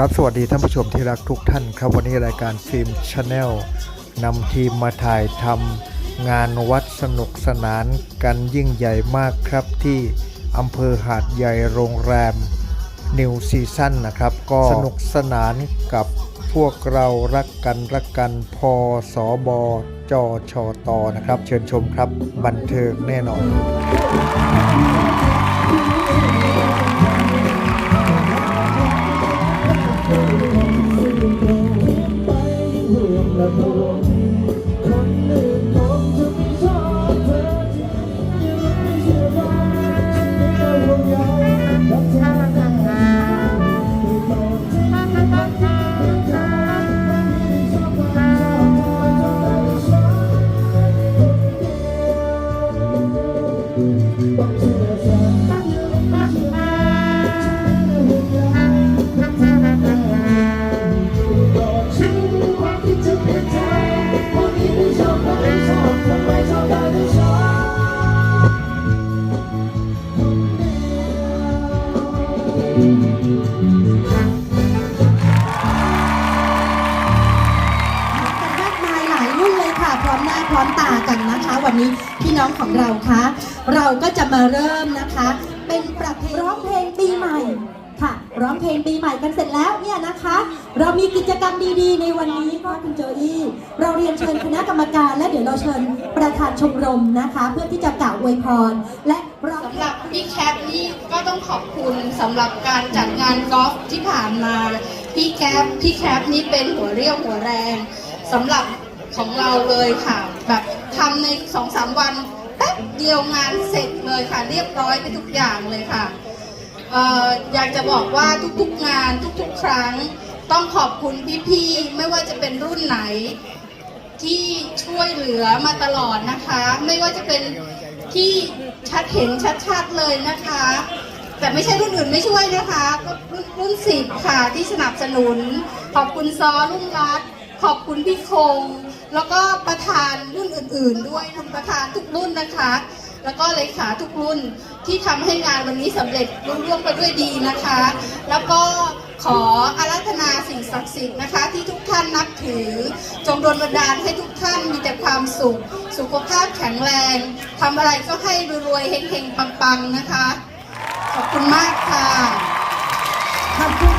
ครับสวัสดีท่านผู้ชมที่รักทุกท่านครับวันนี้รายการฟิล์มชาแนลนำทีมมาถ่ายทำงานวัดสนุกสนานกันยิ่งใหญ่มากครับที่อำเภอหาดใหญ่โรงแรมนิวซีซั่นนะครับ ก็สนุกสนานกับพวกเรารักกันรักกันพอสอบอจอชอตอนะครับ เชิญชมครับบันเทิงแน่นอน กัน วันนี้พี่น้องของเราคะเราก็จะมาเริ่มนะคะ เป็นประเพณีร้องเพลงปีใหม่ค่ะ ร้องเพลงปีใหม่กันเสร็จแล้วเนี่ยนะคะ เรามีกิจกรรมดีๆ ในวันนี้ก็คุณโจอี้เราเรียนเชิญคณะกรรมการ และเดี๋ยวเราเชิญประธานชมรมนะคะ เพื่อที่จะกล่าวอวยพร และร้องสำหรับพี่แคปนี่ก็ต้องขอบคุณสำหรับการจัดงานกอล์ฟที่ผ่านมาพี่แคปพี่แคปนี่เป็นหัวเรี่ยวหัวแรงสำหรับของเราเลยค่ะแบบ ทำในสองสามวันแป๊บเดียวงานเสร็จเลยค่ะ เรียบร้อยไปทุกอย่างเลยค่ะอออยากจะบอกว่าทุกๆงานทุกๆ ครั้ง ต้องขอบคุณพี่ๆไม่ว่าจะเป็นรุ่นไหน ที่ช่วยเหลือมาตลอดนะคะ ไม่ว่าจะเป็นที่ชัดเห็นชัดๆเลยนะคะ แต่ไม่ใช่รุ่นอื่นไม่ช่วยนะคะก็รุ่นรุ่นสิบค่ะที่สนับสนุน ขอบคุณซอรุ่งรัตขอบคุณพี่คง แล้วก็ประธานรุ่นอื่น ๆ ด้วยท่านประธานทุกรุ่นนะคะ แล้วก็เลขาทุกรุ่นที่ทำให้งานวันนี้สำเร็จรุ่ร่วงไปด้วยดีนะคะ แล้วก็ขออาราธนาสิ่งศักดิ์สิทธิ์นะคะ ที่ทุกท่านนับถือ จงดนบันดาลให้ทุกท่านมีแต่ความสุข สุขภาพแข็งแรงทำอะไรก็ให้รวยๆเฮงๆปังๆนะคะ ขอบคุณมากค่ะขอบคุณ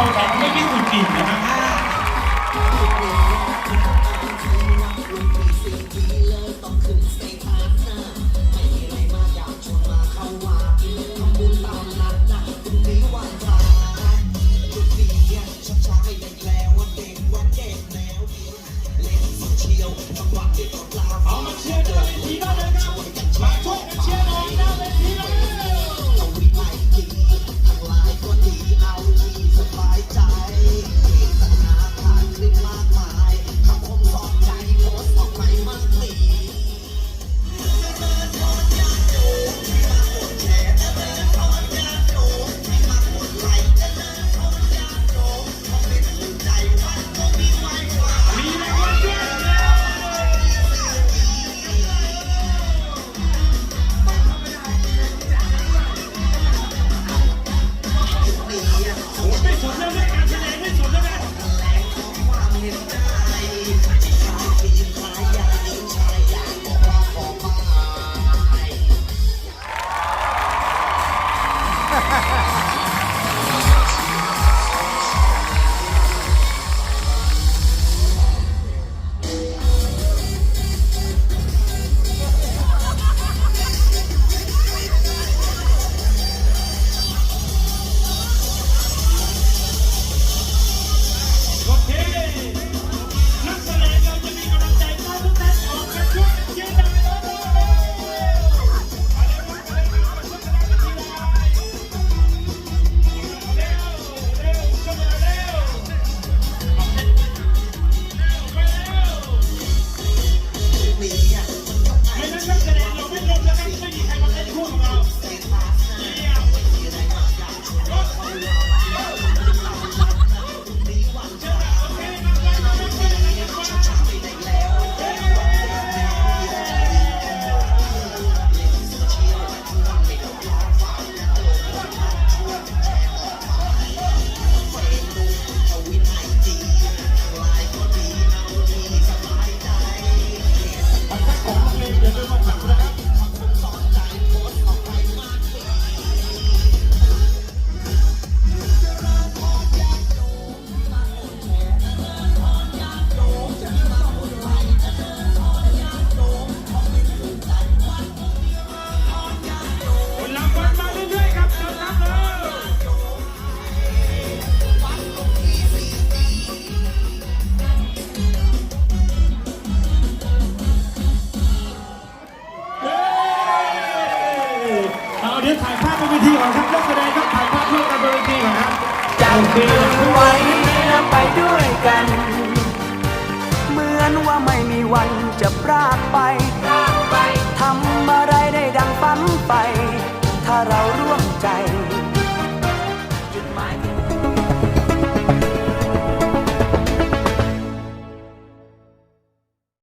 องกันไม่มีสุดจริงนะครับ กัน เหมือนว่าไม่มีวันจะพรากไป